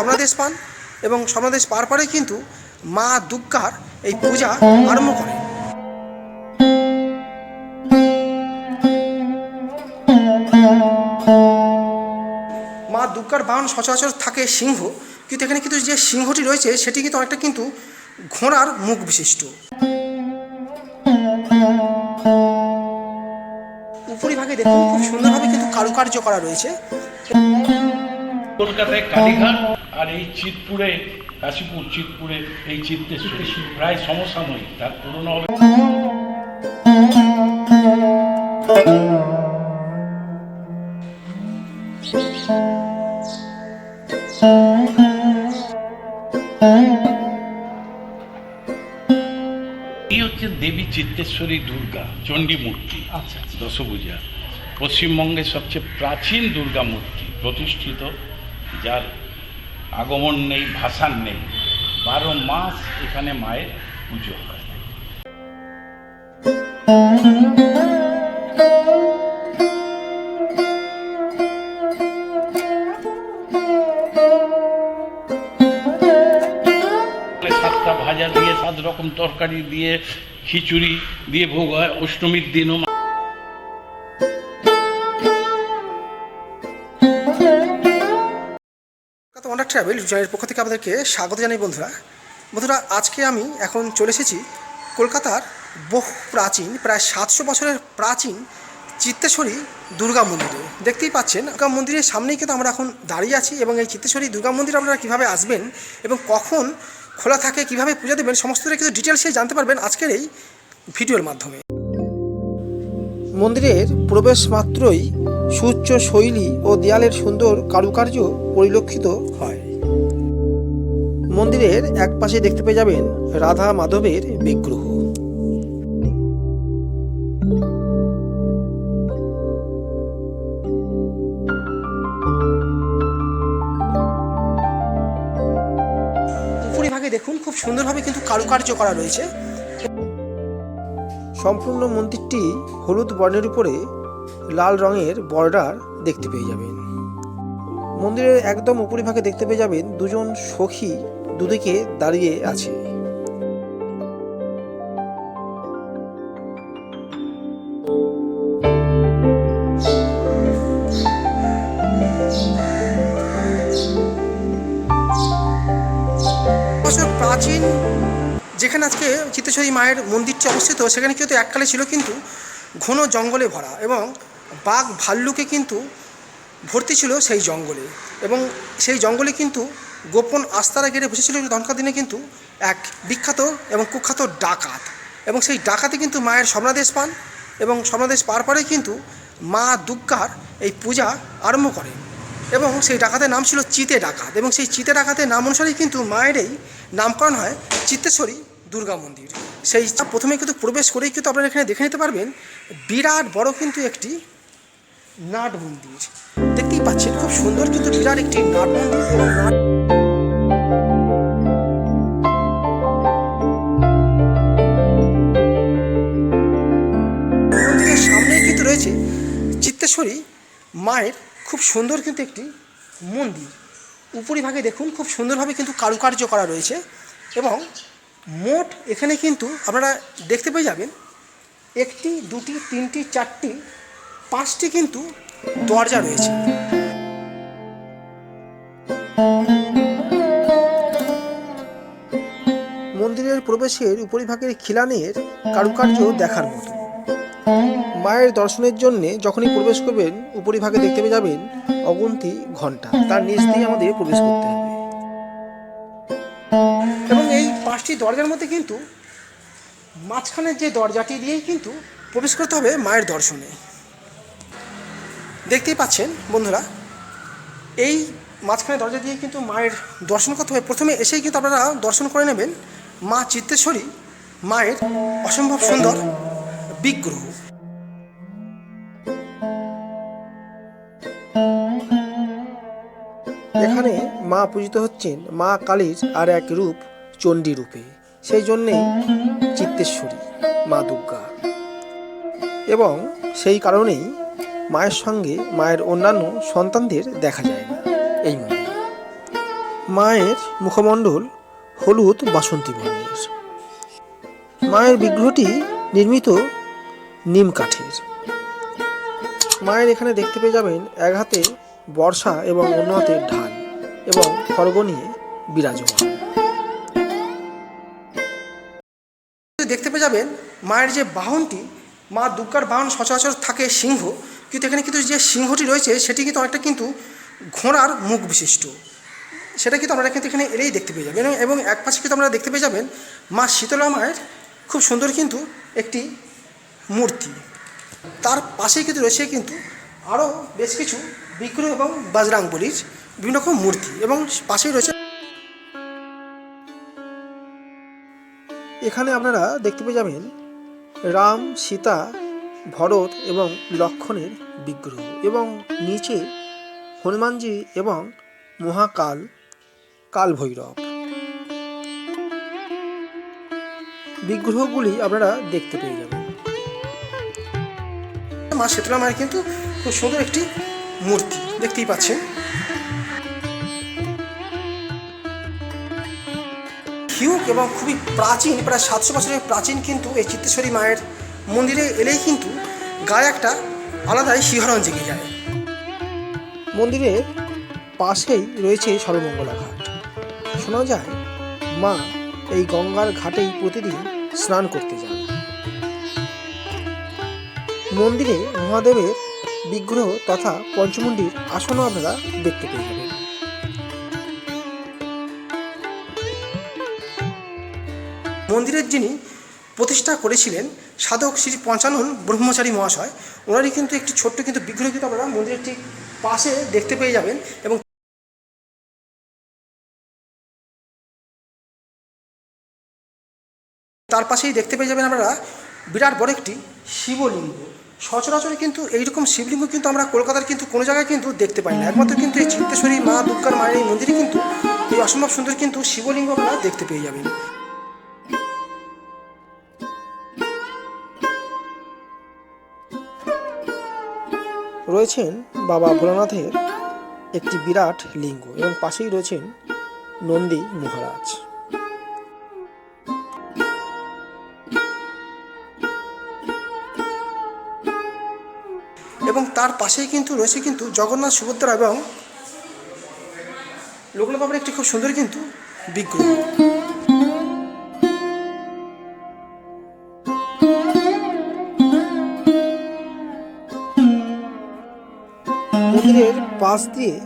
স্বপ্নাদেশ পান এবং স্বপ্নাদেশ পার পরে কিন্তু মা দুর্গার এই পূজা আরম্ভ করে মা দুর্গার বাহন সচরাচর থাকে সিংহ, কিন্তু এখানে কিন্তু যে সিংহটি রয়েছে, সেটি কিন্তু অনেকটা কিন্তু ঘোড়ার মুখ বিশিষ্ট। উপরিভাগে দেখুন, খুব সুন্দরভাবে কিন্তু কারুকার্য করা রয়েছে। কলকাতায় কালীঘাট। আর এই চিতপুরে কাশীপুর চিতপুরে এই চিত্তেশ্বরী প্রায় সমসাময়িক তার পুরনো হবে এই হচ্ছে দেবী চিত্তেশ্বরী দুর্গা চণ্ডী মূর্তি আচ্ছা আচ্ছা। দশভূজা। পশ্চিমবঙ্গের সবচেয়ে প্রাচীন দুর্গা মূর্তি প্রতিষ্ঠিত যার আগমন নেই, ভাসান নেই। বারো মাস এখানে মায়ের পুজো সাতটা ভাজা দিয়ে, সাত রকম তরকারি দিয়ে, খিচুড়ি দিয়ে, ভোগ হয়, অষ্টমীর দিনও ট্রাভেল জয়ের পক্ষ থেকে আপনাদেরকে স্বাগত জানাই বন্ধুরা। বন্ধুরা, আজকে আমি এখন চলে এসেছি কলকাতার বহু প্রাচীন, প্রায় সাতশো বছরের প্রাচীন চিত্তেশ্বরী দুর্গা মন্দিরে। দেখতেই পাচ্ছেন, দুর্গা মন্দিরের সামনেই কিন্তু আমরা এখন দাঁড়িয়ে আছি এবং এই চিত্তেশ্বরী দুর্গা মন্দিরে আপনারা কীভাবে আসবেন এবং কখন খোলা থাকে, কীভাবে পূজা দেবেন, সমস্তটা কিছু ডিটেলসে জানতে পারবেন আজকের এই ভিডিওর মাধ্যমে। মন্দিরের প্রবেশ মাত্রই সুউচ্চ শৈলী ও দেয়ালের সুন্দর কারুকার্য পরিলক্ষিত হয়। মন্দিরের এক পাশে দেখতে পেয়ে যাবেন রাধা মাধবের বিগ্রহ। উপরিভাগে দেখুন, খুব সুন্দরভাবে কিন্তু কারুকার্য করা রয়েছে। সম্পূর্ণ মন্দিরটি হলুদ বর্ণের উপরে লাল রঙের বর্ডার দেখতে পেয়ে যাবেন। মন্দিরের একদম উপরিভাগে দেখতে পেয়ে যাবেন দুজন সখী দুদিকে দাঁড়িয়ে আছে। প্রাচীন যেখানে আজকে চিত্তেশ্বরী মায়ের মন্দিরটি অবস্থিত, সেখানে কিন্তু এককালে ছিল কিন্তু ঘন জঙ্গলে ভরা এবং বাঘ ভাল্লুকে কিন্তু ভর্তি ছিল সেই জঙ্গলে এবং সেই জঙ্গলে কিন্তু গোপন আস্তারা ঘিরে বসেছিল তখনকার দিনে কিন্তু এক বিখ্যাত এবং কুখ্যাত ডাকাত। এবং সেই ডাকাতে কিন্তু মায়ের স্বপ্নাদেশ পান এবং স্বপ্নাদেশ পার পরে কিন্তু মা দুর্গার এই পূজা আরম্ভ করেন। এবং সেই ডাকাতের নাম ছিল চিতে ডাকাত এবং সেই চিতে ডাকাতের নাম অনুসারেই কিন্তু মায়ের এই নামকরণ হয় চিত্তেশ্বরী দুর্গা মন্দির। সেই প্রথমে কিন্তু প্রবেশ করেই কিন্তু আপনারা এখানে দেখে নিতে পারবেন বিরাট বড় কিন্তু একটি নাট মন্দির। দেখতেই পাচ্ছেন, খুব সুন্দর কিন্তু বিরাট একটি নাট মন্দির। চিত্তেশ্বরী মায়ের খুব সুন্দর কিন্তু একটি মন্দির। উপরিভাগে দেখুন খুব সুন্দরভাবে কিন্তু কারুকার্য করা রয়েছে এবং মোট এখানে কিন্তু আপনারা দেখতে পেয়ে যাবেন একটি, দুটি, তিনটি, চারটি, পাঁচটি কিন্তু দরজা রয়েছে। মন্দিরের প্রবেশের উপরিভাগের খিলানের কারুকার্য দেখার মতো। মায়ের দর্শনের জন্য যখনই প্রবেশ করবেন, উপরিভাগে দেখতে পেয়ে যাবেন অগুন্তি ঘণ্টা তার নিচ দিয়ে আমাদের প্রবেশ করতে হবে। এবং এই পাঁচটি দরজার মধ্যে কিন্তু মাঝখানের যে দরজাটি দিয়েই কিন্তু প্রবেশ করতে হবে মায়ের দর্শনে। দেখতেই পাচ্ছেন বন্ধুরা, এই মাঝখানে দরজা দিয়ে কিন্তু মায়ের দর্শন করতে হবে। প্রথমে এসেই কিন্তু আপনারা দর্শন করে নেবেন মা চিত্তেশ্বরী, মায়ের অসম্ভব সুন্দর বিগ্রহ। এখানে মা পূজিত হচ্ছেন মা কালীর আর এক রূপ চণ্ডী রূপে। সেই জন্যেই চিত্তেশ্বরী, মা দুর্গা। এবং সেই কারণেই মায়ের সঙ্গে মায়ের অন্যান্য সন্তানদের দেখা যায় না এই মায়ের মুখমণ্ডল হলুদ বাসন্তী বর্ণের। মায়ের বিগ্রহটি নির্মিত নিম কাঠের। মায়ের এখানে দেখতে পেয়ে যাবেন এক হাতে বর্ষা এবং অন্য হাতে ঢাল এবং খড়গ নিয়ে বিরাজমান। দেখতে পেয়ে যাবেন, মায়ের যে বাহনটি, মা দুর্গার বাহন সচরাচর থাকে সিংহ, কিন্তু এখানে কিন্তু যে সিংহটি রয়েছে, সেটি কিন্তু অনেকটা কিন্তু ঘোড়ার মুখ বিশিষ্ট। সেটা কিন্তু আমরা কিন্তু এখানে এলেই দেখতে পেয়ে যাবেন এবং- এক পাশে কিন্তু আমরা দেখতে পেয়ে যাবেন মা শীতলা মায়ের খুব সুন্দর কিন্তু একটি মূর্তি। তার পাশেই কিন্তু রয়েছে কিন্তু আরও বেশ কিছু বিগ্রহ এবং বাজরাংবলির বিভিন্ন রকম মূর্তি এবং পাশেই রয়েছে এখানে আপনারা দেখতে পেয়ে যাবেন রাম, সীতা, ভরত এবং লক্ষণের বিগ্রহ এবং নিচে হনুমানজি এবং মহাকাল কাল ভৈরব বিগ্রহগুলি আপনারা দেখতে পেয়ে যাবেন। মা শীতলা মায়ের কিন্তু খুব সুন্দর একটি মূর্তি দেখতেই পাচ্ছেন। হিউক এবং খুবই প্রাচীন, প্রায় সাতশো বছরের প্রাচীন কিন্তু এই চিত্তেশ্বরী মায়ের মন্দিরে এলেই কিন্তু গায়ে একটা আলাদাই শিহরণ জেগে যায়। মন্দিরের পাশেই রয়েছে সর্বমঙ্গলা ঘাট। শোনা যায়, মা এই গঙ্গার ঘাটেই প্রতিদিন স্নান করতে যান। মন্দিরে মহাদেবের বিগ্রহ তথা পঞ্চমুণ্ডির আসনও আপনারা দেখতে পেয়ে মন্দিরের যিনি প্রতিষ্ঠা করেছিলেন, সাধক শ্রী পঞ্চানন ব্রহ্মচারী মহাশয়, ওনারই কিন্তু একটি ছোট্ট কিন্তু বিগ্রহ কিন্তু আপনারা মন্দিরের ঠিক পাশে দেখতে পেয়ে যাবেন এবং তার পাশেই দেখতে পেয়ে যাবেন আপনারা বিরাট বড় একটি শিবলিঙ্গ। সচরাচর কিন্তু এইরকম শিবলিঙ্গ কিন্তু আমরা কলকাতার কিন্তু কোনো জায়গায় কিন্তু দেখতে পাই না। একমাত্র কিন্তু এই চিত্তেশ্বরী মা দুর্গার মায়ের এই মন্দিরে কিন্তু এই অসম্ভব সুন্দর কিন্তু শিবলিঙ্গ আপনারা দেখতে পেয়ে যাবেন। রয়েছেন বাবা ভোলানাথের একটি বিরাট লিঙ্গ এবং পাশেই রয়েছেন নন্দী মহারাজ। এবং তার পাশেই কিন্তু রয়েছে কিন্তু জগন্নাথ সুভদ্রা এবং লোকনাথ বাবার একটি খুব সুন্দর কিন্তু বিগ্রহ। পাশ দিয়ে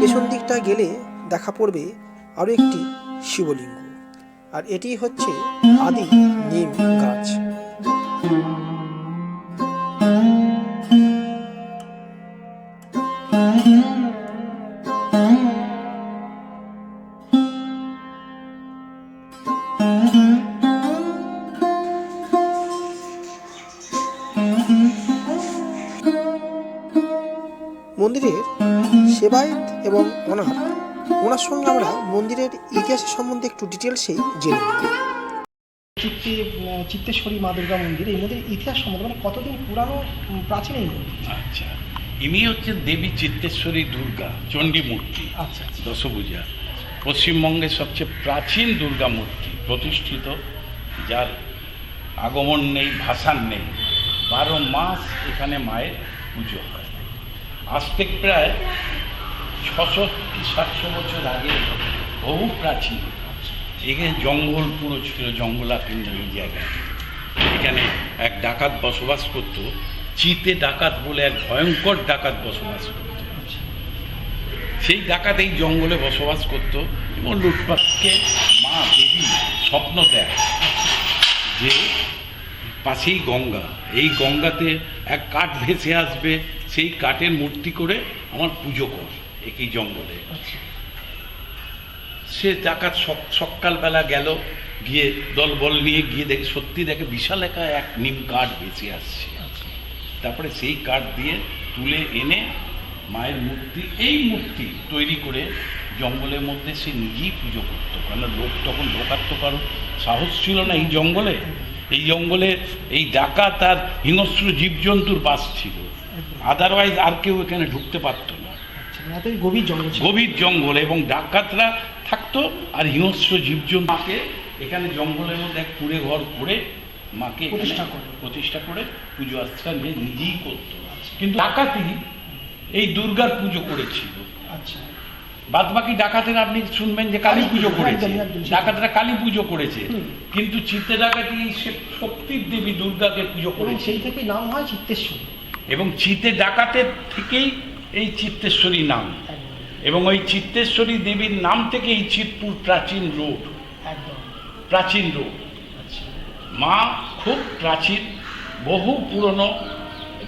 পেছন দিকটা গেলে দেখা পড়বে আরও একটি শিবলিঙ্গ। আর এটি হচ্ছে আদি নিম গাছ। সম্বন্ধে একটু ডিটেলসেই জেনে চিত্তে চিত্তেশ্বরী মা দুর্গা মন্দির এই মন্দিরের ইতিহাস সম্বন্ধে মানে কতদিন পুরানো প্রাচীন এই মন্দির আচ্ছা ইনি হচ্ছেন দেবী চিত্তেশ্বরী দুর্গা চণ্ডী মূর্তি আচ্ছা আচ্ছা। দশভূজা। পশ্চিমবঙ্গের সবচেয়ে প্রাচীন দুর্গা মূর্তি প্রতিষ্ঠিত যার আগমন নেই ভাষার নেই। বারো মাস এখানে মায়ের পুজো হয়। আজ থেকে প্রায় ছশো কি সাতশো বছর আগে বহু প্রাচীন এখানে জঙ্গল পুরো ছিল জঙ্গলাপীর্ণ এই জায়গায় এখানে এক ডাকাত বসবাস করত, চিতে ডাকাত বলে এক ভয়ঙ্কর ডাকাত বসবাস করত। সেই ডাকাত এই জঙ্গলে বসবাস করত এবং লুটপাটকে মা দেবী স্বপ্ন দেয় যে পাশেই গঙ্গা। এই গঙ্গাতে এক কাঠ ভেসে আসবে, সেই কাঠের মূর্তি করে আমার পুজো কর, একই জঙ্গলে। সে ডাকাত সক- সকালবেলা গেল, গিয়ে দলবল নিয়ে গিয়ে দেখে, সত্যি দেখে বিশাল একা এক নিম কাঠ ভেসে আসছে। তারপরে সেই কাঠ দিয়ে তুলে এনে মায়ের মূর্তি, এই মূর্তি তৈরি করে জঙ্গলের মধ্যে সে নিজেই পুজো করতো। কারণ লোক তখন ঢোকার তো কারও সাহস ছিল না এই জঙ্গলে। এই জঙ্গলে এই ডাকাত আর হিংস্র জীবজন্তুর বাস ছিল। আদারওয়াইজ আর কেউ এখানে ঢুকতে পারতো না। গভীর জঙ্গল গভীর জঙ্গল এবং ডাকাতরা থাকতো আর হিংস্র জীবজন্তু। মাকে এখানে জঙ্গলের মধ্যে এক কুড়ে ঘর করে মাকে প্রতিষ্ঠা করে। প্রতিষ্ঠা করে পুজো আস্থা নিয়ে নিজেই করতো। কিন্তু ডাকাতি এই দুর্গার পুজো করেছিল। আচ্ছা। বাদ বাকি ডাকাতের আপনি শুনবেন যে কালী পুজো করেছে। ডাকাতরা কালী পুজো করেছে। কিন্তু চিত্তে ডাকাতি শক্তির দেবী দুর্গাকে পুজো করেছে। সেই থেকে নাম হয় চিত্তেশ্বরী। এবং চিতে ডাকাতের থেকেই এই চিত্তেশ্বরী নাম। এবং ওই চিত্তেশ্বরী দেবীর নাম থেকে এই চিতপুর প্রাচীন রোড। একদম। প্রাচীন রোড। আচ্ছা। মা খুব প্রাচীন বহু পুরনো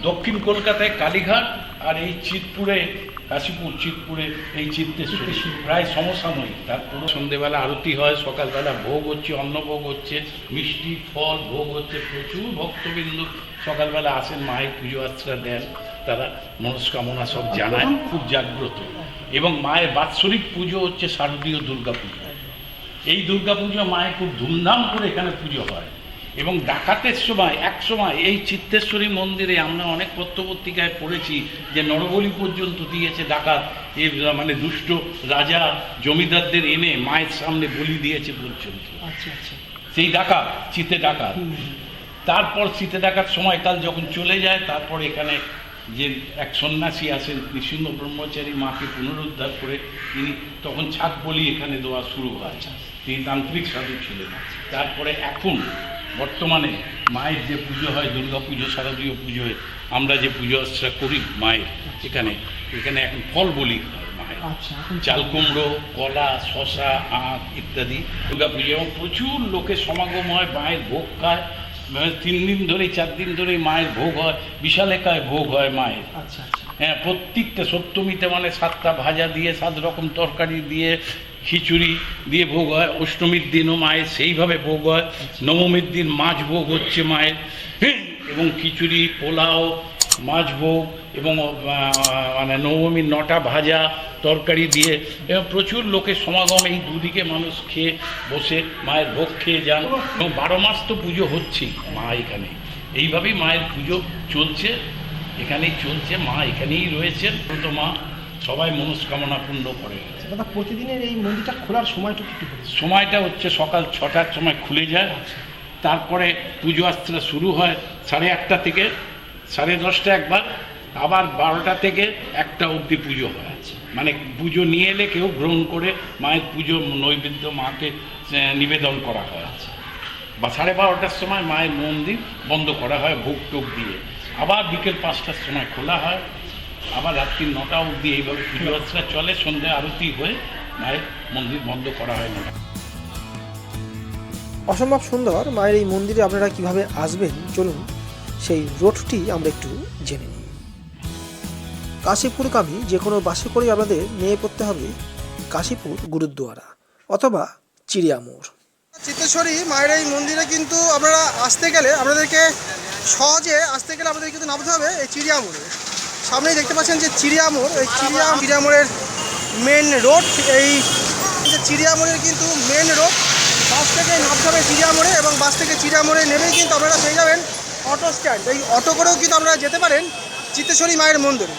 দক্ষিণ কলকাতায় কালীঘাট আর এই চিতপুরে কাশীপুর চিতপুরে এই চিত্তেশ্বরী। প্রায় সমসাময়িক। তারপর সন্ধেবেলা আরতি হয় সকালবেলা ভোগ হচ্ছে অন্নভোগ হচ্ছে মিষ্টি ফল ভোগ হচ্ছে প্রচুর ভক্তবিন্দু সকালবেলা আসেন মায়ের পুজো আশ্রা দেন। তারা মনস্কামনা সব জানায় খুব জাগ্রত। এবং মায়ের বাৎসরিক পুজো হচ্ছে শারদীয় দুর্গা পুজো এই দুর্গা পুজো মায়ের খুব ধুমধাম করে এখানে পুজো হয়। এবং ডাকাতের সময় এক সময় এই চিত্তেশ্বরী মন্দিরে আমরা অনেক পত্রপত্রিকায় পড়েছি যে নরবলি পর্যন্ত দিয়েছে ডাকাত। এই মানে দুষ্ট রাজা জমিদারদের এনে মায়ের সামনে বলি দিয়েছে পর্যন্ত। আচ্ছা আচ্ছা। সেই ডাকাত চিতে ডাকাত। তারপর শীতে ডাকাত সময়কাল যখন চলে যায় তারপর এখানে যে এক সন্ন্যাসী আসেন কৃষ্ণ ব্রহ্মচারী মাকে পুনরুদ্ধার করে তিনি তখন ছাদ বলি এখানে দেওয়া শুরু হয়। তিনি তান্ত্রিক সাধু ছিলেন। তারপরে এখন বর্তমানে মায়ের যে পুজো হয় দুর্গা পুজো শারদীয় পুজোয় আমরা যে পুজো আশ্রা করি মায়ের এখানে এখানে এখন ফল বলি হয় মায়ের। আচ্ছা চাল কুমড়ো কলা শশা আখ ইত্যাদি দুর্গা পুজো এবং প্রচুর লোকের সমাগম হয় মায়ের ভোগ খায়। তিন দিন ধরে চার দিন ধরে মায়ের ভোগ হয় বিশালেকায় ভোগ হয় মায়ের। আচ্ছা আচ্ছা। হ্যাঁ প্রত্যেকটা সপ্তমীতে মানে সাতটা ভাজা দিয়ে সাত রকম তরকারি দিয়ে খিচুড়ি দিয়ে ভোগ হয় অষ্টমীর দিনও মায়ের সেইভাবে ভোগ হয় নবমীর দিন মাছ ভোগ হচ্ছে মায়ের। হ্যাঁ, এবং খিচুড়ি পোলাও মাছ ভোগ এবং মানে নবমীর নটা ভাজা তরকারি দিয়ে এবং প্রচুর লোকের সমাগম এই দুদিকে মানুষ খেয়ে বসে মায়ের ভোগ খেয়ে যান এবং বারো মাস তো পুজো হচ্ছেই মা এখানে। এইভাবেই মায়ের পুজো চলছে এখানেই চলছে মা এখানেই রয়েছেন তো মা সবাই মনস্কামনা পূর্ণ করে। দাদা প্রতিদিনের এই মন্দিরটা খোলার সময়টা বলুন সময়টা হচ্ছে সকাল ছটার সময় খুলে যায় তারপরে পুজো আস্ত্রা শুরু হয় সাড়ে আটটা থেকে সাড়ে দশটা একবার, আবার বারোটা থেকে একটা অবধি পুজো হয় আছে। মানে পুজো নিয়ে এলে কেউ গ্রহণ করে মায়ের পুজো, নৈবেদ্য, মাকে নিবেদন করা হয় বা সাড়ে বারোটার সময় মায়ের মন্দির বন্ধ করা হয়, ভোগ টোক দিয়ে। আবার বিকেল পাঁচটার সময় খোলা হয়। আবার রাত্রি নটা অবধি এইভাবে পুজো আর্চনা চলে, সন্ধ্যে আরতি হয়ে মায়ের মন্দির বন্ধ করা হয়। না অসম্ভব সুন্দর মায়ের এই মন্দিরে আপনারা কীভাবে আসবেন, চলুন। সেই রোডটি আমরা একটু জেনে নিই। কাশীপুরগামী যে কোনো বাসে করে আমাদের নিয়ে পড়তে হবে কাশীপুর গুরুদ্বারা অথবা চিড়িয়ামোড় চিত্তেশ্বরী মায়ের এই মন্দিরে কিন্তু আপনারা আসতে গেলে আপনাদেরকে সহজে আসতে গেলে আপনাদের কিন্তু নামতে হবে এই চিড়িয়ামোড়ে সামনেই দেখতে পাচ্ছেন যে চিড়িয়ামোড় এই চিড়িয়া চিড়িয়ামোড়ের মেন রোড এই যে চিড়িয়ামোড়ের কিন্তু মেন রোড বাস থেকে নামতে হবে চিড়িয়ামোড়ে এবং বাস থেকে চিড়িয়ামোড়ে নেমেই কিন্তু আপনারা পেয়ে যাবেন অটো স্ট্যান্ড। এই অটো করেও কিন্তু আপনারা যেতে পারেন চিত্তেশ্বরী মায়ের মন্দিরে।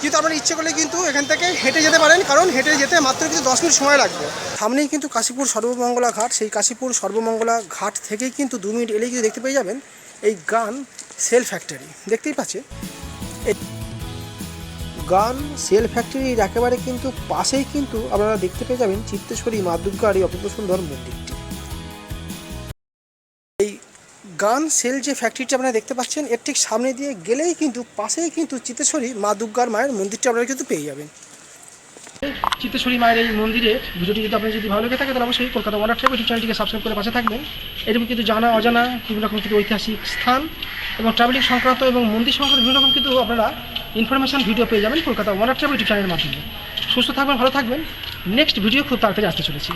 কিন্তু আপনারা ইচ্ছে করলে কিন্তু এখান থেকে হেঁটে যেতে পারেন, কারণ হেঁটে যেতে মাত্র কিন্তু দশ মিনিট সময় লাগবে। সামনেই কিন্তু কাশীপুর সর্বমঙ্গলা ঘাট। সেই কাশীপুর সর্বমঙ্গলা ঘাট থেকেই কিন্তু দু মিনিট এলেই কিন্তু দেখতে পেয়ে যাবেন এই গান সেল ফ্যাক্টরি। দেখতেই পাচ্ছেন? এই গান সেল ফ্যাক্টরির একেবারে কিন্তু পাশেই কিন্তু আপনারা দেখতে পেয়ে যাবেন চিত্তেশ্বরী মা দুর্গার এই অপূর্ব সুন্দর মন্দিরটি। এই গান সেল যে ফ্যাক্টরিটা আপনারা দেখতে পাচ্ছেন, এর ঠিক সামনে দিয়ে গেলেই কিন্তু, পাশেই কিন্তু চিতেশ্বরী মা দুর্গার মায়ের মন্দিরটা আপনারা কিন্তু পেয়ে যাবেন। চিত্তেশ্বরী মায়ের এই মন্দিরে ভিডিওটি যদি আপনার যদি ভালো লেগে থাকে, তাহলে অবশ্যই কলকাতা ওয়াটার ট্রাভেল ইউটিউব চ্যানেলটিকে সাবস্ক্রাইব করে পাশে থাকবেন। এরকম কিন্তু জানা, অজানা, বিভিন্ন রকম কিন্তু ঐতিহাসিক স্থান এবং ট্রাভেলিং সংক্রান্ত এবং মন্দির সংক্রান্ত বিভিন্ন রকম কিন্তু আপনারা ইনফরমেশন ভিডিও পেয়ে যাবেন কলকাতা ওয়াটার ট্রাভেল ইউটিউব চ্যানেলের মাধ্যমে। সুস্থ থাকবেন, ভালো থাকবেন। নেক্সট ভিডিও খুব তাড়াতাড়ি আসতে চলেছি।